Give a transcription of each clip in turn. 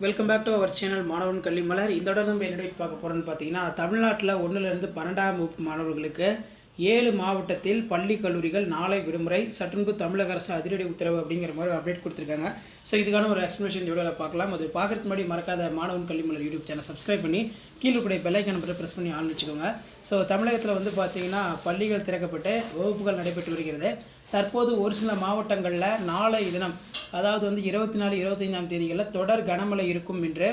Welcome back to our channel மாணவன் கல்வி மலர் இந்த நம்ம என்ன பார்க்க போகிறோன்னு பார்த்தீங்கன்னா தமிழ்நாட்டில் ஒன்றுலேருந்து பன்னெண்டாம் வகுப்பு மாணவர்களுக்கு ஏழு மாவட்டத்தில் பள்ளி கல்லூரிகள் நாளை விடுமுறை. சற்றுன்பு தமிழக அரசு அதிரடி உத்தரவு அப்படிங்கிற மாதிரி அப்டேட் கொடுத்துருக்காங்க. ஸோ இதுக்கான ஒரு எக்ஸ்ப்ளனேஷன் வீடியோவில் பார்க்கலாம். அது பார்க்கறதுக்கு முன்னாடி மறக்காத மாணவன் கல்வி மலர் யூடியூப் சேனல் சப்ஸ்கிரைப் பண்ணி கீழே கூட பெல்லைக்கான பற்றி ப்ரெஸ் பண்ணி ஆன் வச்சுக்கோங்க. ஸோ தமிழகத்தில் வந்து பார்த்தீங்கன்னா பள்ளிகள் திறக்கப்பட்டு வகுப்புகள் நடைபெற்று வருகிறது. தற்போது ஒரு சில மாவட்டங்களில் நாளை தினம் அதாவது வந்து இருபத்தி நாலு இருபத்தைந்தாம் தேதிகளில் தொடர் கனமழை இருக்கும் என்று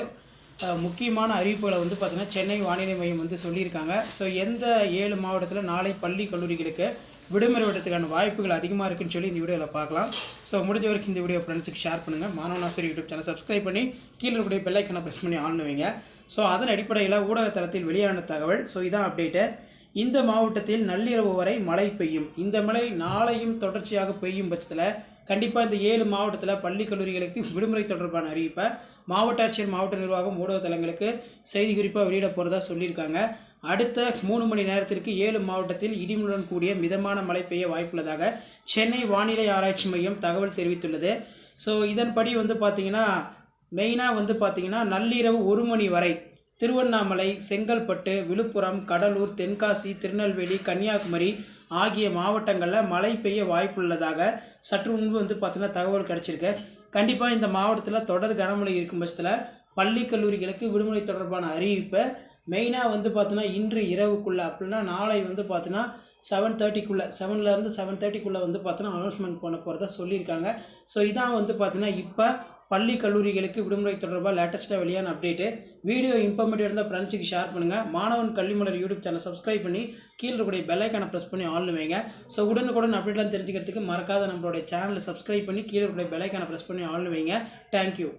முக்கியமான அறிவிப்புகளை வந்து பார்த்திங்கன்னா சென்னை வானிலை மையம் வந்து சொல்லியிருக்காங்க. ஸோ எந்த ஏழு மாவட்டத்தில் நாளை பள்ளி கல்லூரிகளுக்கு விடுமுறை விடுறதுக்கான வாய்ப்புகள் அதிகமாக இருக்குன்னு சொல்லி இந்த வீடியோவில் பார்க்கலாம். ஸோ முடிஞ்ச வரைக்கும் இந்த வீடியோ ஃப்ரெண்ட்ஸுக்கு ஷேர் பண்ணுங்கள் மாணவனாசர் யூடியூப் சேனல் சப்ஸ்கிரைப் பண்ணி கீழே இருக்கக்கூடிய பெல்லைக்கனை ப்ரெஸ் பண்ணி ஆன் வைங்க. ஸோ அதன் அடிப்படையில் ஊடகத்தளத்தில் வெளியான தகவல். ஸோ இதான் அப்டேட்டு இந்த மாவட்டத்தில் நள்ளிரவு வரை மழை பெய்யும். இந்த மழை நாளையும் தொடர்ச்சியாக பெய்யும் பட்சத்தில் கண்டிப்பாக இந்த ஏழு மாவட்டத்தில் பள்ளி கல்லூரிகளுக்கு விடுமுறை தொடர்பான அறிவிப்பை மாவட்ட ஆட்சியர் மாவட்ட நிர்வாகம் ஊடகத்தலங்களுக்கு செய்தி குறிப்பாக வெளியிட போகிறதா சொல்லியிருக்காங்க. அடுத்த மூணு மணி நேரத்திற்கு ஏழு மாவட்டத்தில் இடிமுடன் கூடிய மிதமான மழை பெய்ய வாய்ப்புள்ளதாக சென்னை வானிலை ஆராய்ச்சி மையம் தகவல் தெரிவித்துள்ளது. ஸோ இதன்படி வந்து பார்த்திங்கன்னா மெயினாக வந்து பார்த்திங்கன்னா நள்ளிரவு ஒரு மணி வரை திருவண்ணாமலை செங்கல்பட்டு விழுப்புரம் கடலூர் தென்காசி திருநெல்வேலி கன்னியாகுமரி ஆகிய மாவட்டங்களில் மழை பெய்ய வாய்ப்புள்ளதாக சற்று முன்பு வந்து பார்த்தீங்கன்னா தகவல் கிடச்சிருக்கு. கண்டிப்பாக இந்த மாவட்டத்தில் தொடர் கனமழை இருக்கும் பட்சத்தில் பள்ளி கல்லூரிகளுக்கு விடுமுறை தொடர்பான அறிவிப்பை. மெயினாக வந்து பார்த்தீங்கன்னா இன்று இரவுக்குள்ளே அப்படின்னா நாளை வந்து பார்த்தீங்கன்னா செவன் தேர்ட்டிக்குள்ளே செவன்லேருந்து செவன் தேர்ட்டிக்குள்ளே வந்து பார்த்தீங்கன்னா அனௌன்ஸ்மெண்ட் பண்ண போகிறதா சொல்லியிருக்காங்க. ஸோ இதான் வந்து பார்த்தீங்கன்னா இப்போ பள்ளி கல்லூரிகளுக்கு விடுமுறை தொடர்பாக லேட்டஸ்ட்டாக வெளியான அப்டேட்டு வீடியோ இன்ஃபர்மேட்டிவ் இருந்தால் ஃப்ரெண்ட்ஸுக்கு ஷேர் பண்ணுங்கள் மாணவன் கல்விமலர் யூடியூப் சேனல் சப்ஸ்கிரைப் பண்ணி கீழே இருக்கக்கூடிய பெல்லைக்கான ப்ரெஸ் பண்ணி ஆன் வைங்க. ஸோ உடனுக்குடன் அப்டேட்லாம் தெரிஞ்சுக்கிறதுக்கு மறக்காத நம்மளுடைய சேனலை சப்ஸ்கிரைப் பண்ணி கீழே இருக்கக்கூடிய பெல்லைக்கான ப்ரெஸ் பண்ணி ஆன் வைங்க. தேங்க்யூ